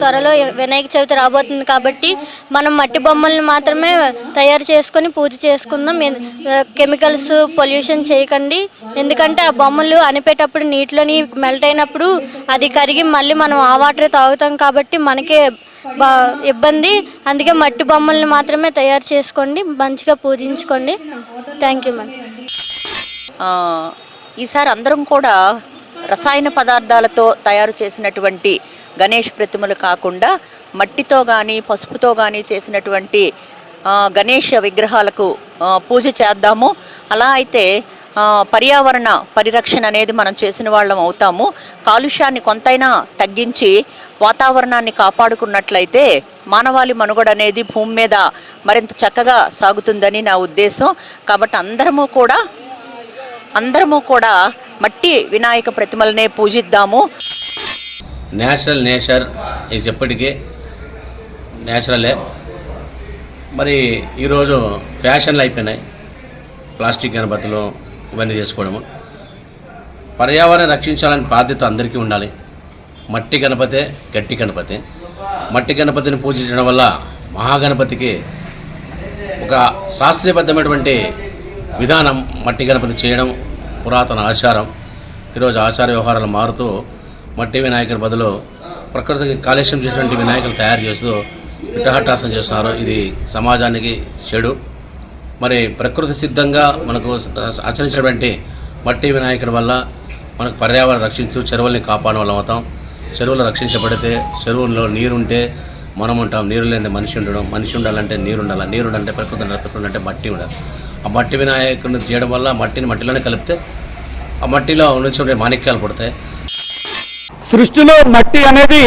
త్వరలో వినాయక చవితి రాబోతుంది కాబట్టి మనం మట్టి బొమ్మల్ని మాత్రమే తయారు చేసుకొని పూజ చేసుకుందాం. కెమికల్స్ పొల్యూషన్ చేయకండి. ఎందుకంటే ఆ బొమ్మలు అనిపేటప్పుడు నీటిలోని మెల్ట్ అయినప్పుడు అది కరిగి మళ్ళీ మనం ఆ వాటర్ తాగుతాం కాబట్టి మనకే బా ఇబ్బంది. అందుకే మట్టి బొమ్మల్ని మాత్రమే తయారు చేసుకోండి. మంచిగా పూజించుకోండి. Thank you ma'am. ఈసారి అందరం కూడా రసాయన పదార్థాలతో తయారు చేసినటువంటి గణేష్ ప్రతిమలు కాకుండా మట్టితో కానీ పసుపుతో కానీ చేసినటువంటి గణేష్ విగ్రహాలకు పూజ చేద్దాము. అలా అయితే పర్యావరణ పరిరక్షణ అనేది మనం చేసిన వాళ్ళం అవుతాము. కాలుష్యాన్ని కొంతైనా తగ్గించి వాతావరణాన్ని కాపాడుకున్నట్లయితే మానవాళి మనుగడ అనేది భూమి మీద మరింత చక్కగా సాగుతుందని నా ఉద్దేశం. కాబట్టి అందరము కూడా అందరము కూడా మట్టి వినాయక ప్రతిమలనే పూజిద్దాము. నేచురల్ నేచర్ ఈజ్ ఎప్పటికీ నేచురలే. మరి ఈరోజు ఫ్యాషన్లు అయిపోయినాయి. ప్లాస్టిక్ గణపతులు ఇవన్నీ చేసుకోవడము. పర్యావరణం రక్షించాలని బాధ్యత అందరికీ ఉండాలి. మట్టి గణపతే గట్టి గణపతి. మట్టి గణపతిని పూజించడం వల్ల మహాగణపతికి ఒక శాస్త్రీయబద్ధమైనటువంటి విధానం మట్టి గణపతి చేయడం పురాతన ఆచారం. ఈరోజు ఆచార వ్యవహారాలు మారుతూ మట్టి వినాయకుడి బదులు ప్రకృతికి కాలుష్యం చేసినటువంటి వినాయకులు తయారు చేస్తూ పిట్టహట్టాసం చేస్తున్నారు. ఇది సమాజానికి చెడు. మరి ప్రకృతి సిద్ధంగా మనకు ఆచరించినటువంటి మట్టి వినాయకుడి వల్ల మనకు పర్యావరణం రక్షించు చెరువుల్ని కాపాడడం వల్ల అవుతాం చెరువులు రక్షించబడితే చెరువుల్లో నీరుంటే మనం ఉంటాం. నీరు లేని మనిషి ఉండడం మనిషి ఉండాలంటే నీరు ఉండాలి. నీరు ఉండాలంటే ప్రకృతి ఉండాలి ప్రకృతి ఉండాలంటే మట్టి ఉండాలి. ఆ మట్టి వినాయకుడిని చేయడం వల్ల మట్టిని మట్టిలోనే కలిపితే ఆ మట్టిలో నుంచి ఉండే మాణిక్యాలు పుడతాయి. సృష్టిలో మట్టి అనేది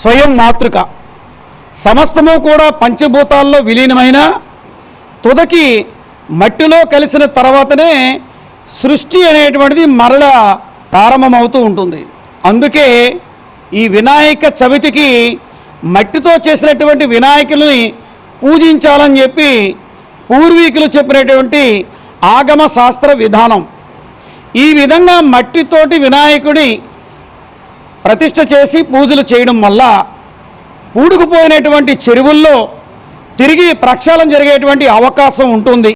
స్వయం మాతృక. సమస్తము కూడా పంచభూతాల్లో విలీనమైన తుదకి మట్టిలో కలిసిన తర్వాతనే సృష్టి అనేటువంటిది మరల ప్రారంభమవుతూ ఉంటుంది. అందుకే ఈ వినాయక చవితికి మట్టితో చేసినటువంటి వినాయకుల్ని పూజించాలని చెప్పి పూర్వీకులు చెప్పినటువంటి ఆగమ శాస్త్ర విధానం. ఈ విధంగా మట్టితోటి వినాయకుడి ప్రతిష్ట చేసి పూజలు చేయడం వల్ల పూడుకుపోయినటువంటి చెరువుల్లో తిరిగి ప్రక్షాళన జరిగేటువంటి అవకాశం ఉంటుంది.